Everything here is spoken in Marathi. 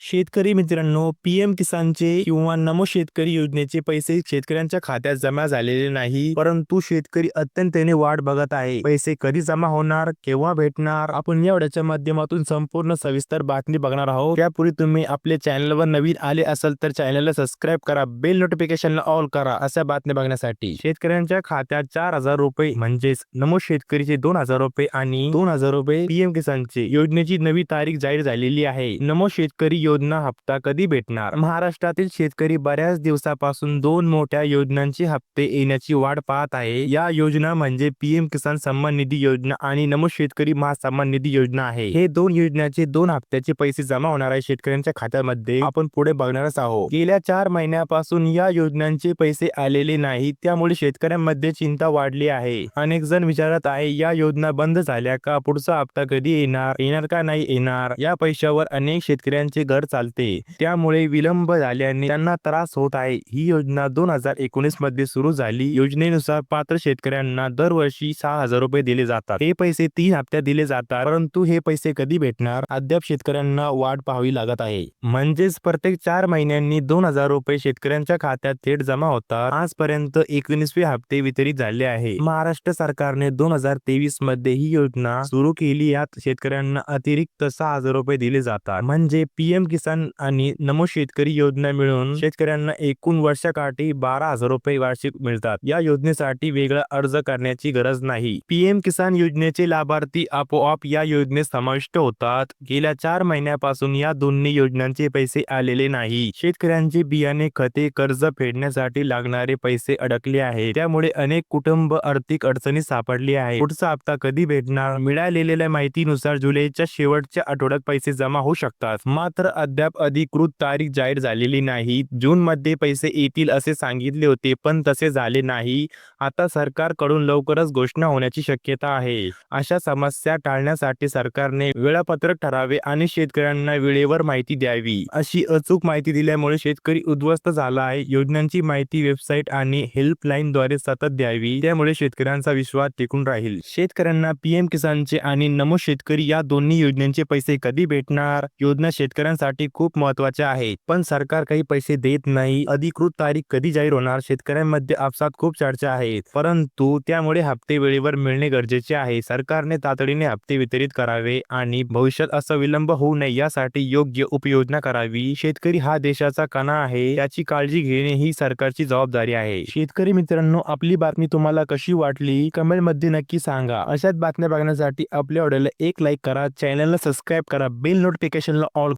शेतकरी मित्रांनो पीएम किसानचे किंवा नमो शेतकरी योजनेचे पैसे शेतकऱ्यांच्या खात्यात जमा झालेले नाही परंतु शेतकरी अत्यंतने वाट बघत आहे. पैसे कधी जमा होणार केव्हा भेटणार आपण या व्हिडिओच्या माध्यमातून संपूर्ण सविस्तर बातमी बघणार आहोत. त्यापूर्वी तुम्ही आपल्या चॅनलवर नवीन आले असाल तर चॅनलला सबस्क्राईब करा बेल नोटिफिकेशनला ऑल करा अशा बातम्या बघण्यासाठी. शेतकऱ्यांच्या खात्यात चार हजार रुपये म्हणजेच नमो शेतकरीचे दोन हजार रुपये आणि दोन हजार रुपये पीएम किसानचे योजनेची नवी तारीख जाहीर झालेली आहे. नमो शेतकरी योजना हप्ता कधी भेटणार? महाराष्ट्रातील शेतकरी बऱ्याच दिवसापासून दोन मोठ्या योजनांचे हप्ते येण्याची वाट पाहत आहे. या योजना म्हणजे पीएम किसान सन्मान निधी योजना आणि नमो शेतकरी महासन्मान निधी योजना आहे. हे दोन योजनाचे दोन हप्त्याचे पैसे जमा होणार आहे शेतकऱ्यांच्या खात्यामध्ये. आपण पुढे बघणारच आहोत. गेल्या चार महिन्यापासून या योजनांचे पैसे आलेले नाही त्यामुळे शेतकऱ्यांमध्ये चिंता वाढली आहे. अनेक जण विचारत आहे या योजना बंद झाल्या का? पुढचा हप्ता कधी येणार? येणार का नाही येणार? या पैशावर अनेक शेतकऱ्यांचे घर चालते. त्यामुळे विलंब झाल्याने त्यांना त्रास होत आहे. ही योजना दोन हजार एकोणीसमध्ये सुरू झाली. योजनेनुसार पात्र शेतकऱ्यांना दरवर्षी सहा हजार रुपये दिले जातात. हे पैसे तीन हप्त्यात दिले जातात. परंतु हे पैसे कधी भेटणार? अद्याप शेतकऱ्यांना वाट पाहावी लागत आहे. म्हणजेच प्रत्येक चार महिन्यांनी दोन हजार रुपये शेतकऱ्यांच्या खात्यात थेट जमा होतात. आजपर्यंत एकोणीसवे हप्ते वितरित झाले आहे. महाराष्ट्र सरकारने दोन हजार तेवीसमध्ये ही योजना सुरू केली. यात शेतकऱ्यांना अतिरिक्त सहा हजार रुपये दिले जातात. म्हणजे पीएम किसान आणि नमो शेतकरी योजना मिळून शेतकऱ्यांना एकूण वर्षाकाठी बारा हजार रुपये वार्षिक मिळतात. या योजनेसाठी वेगळा अर्ज करण्याची गरज नाही. पीएम किसान योजनेचे लाभार्थी आपोआप या योजनेत समाविष्ट होतात. गेल्या चार महिन्यापासून या दोन्ही योजनांचे पैसे आलेले नाही. शेतकऱ्यांचे बियाणे खते कर्ज फेडण्यासाठी लागणारे पैसे अडकले आहे त्यामुळे अनेक कुटुंब आर्थिक अडचणीत सापडली आहे पुढचा हप्ता कधी भेटणार? मिळालेल्या माहितीनुसार जुलैच्या शेवटच्या आठवड्यात पैसे जमा होऊ शकतात. मात्र अद्याप अधिकृत तारीख जाहीर झालेली नाही. जूनमध्ये पैसे येतील असे सांगितले होते पण तसे झाले नाही. आता सरकारकडून लवकरच घोषणा होण्याची शक्यता आहे. अशा समस्या टाळण्यासाठी सरकारने वेळापत्रक ठरावे आणि शेतकऱ्यांना वेळेवर माहिती द्यावी. अशी अचूक माहिती दिल्यामुळे शेतकरी उद्ध्वस्त झाला आहे. योजनांची माहिती वेबसाईट आणि हेल्पलाईन द्वारे सतत द्यावी. त्यामुळे शेतकऱ्यांचा विश्वास टिकून राहील. शेतकऱ्यांना पीएम किसानचे आणि नमो शेतकरी या दोन्ही योजनांचे पैसे कधी भेटणार? योजना शेतकऱ्यांसाठी खूप महत्त्वाचे आहे पण सरकार काही पैसे देत नाही. अधिकृत तारीख कधी जाहीर होणार? शेतकऱ्यांमध्ये आपसात खूप चर्चा आहेत परंतु त्यामुळे हप्ते वेळेवर मिळणे गरजेचे आहे. सरकारने तातडीने हप्ते वितरित करावे आणि भविष्यात असं विलंब होऊ नये यासाठी योग्य उपयोजना करावी. शेतकरी हा देशाचा कणा आहे. याची काळजी घेणे ही सरकारची जबाबदारी आहे. शेतकरी मित्रांनो आपली बातमी तुम्हाला कशी वाटली? कमेंटमध्ये नक्की सांगा. अशाच बातम्या बघण्यासाठी आपल्या ऑडिओला एक लाईक करा. चॅनलला सबस्क्राईब करा. Bell नोटिफिकेशनला all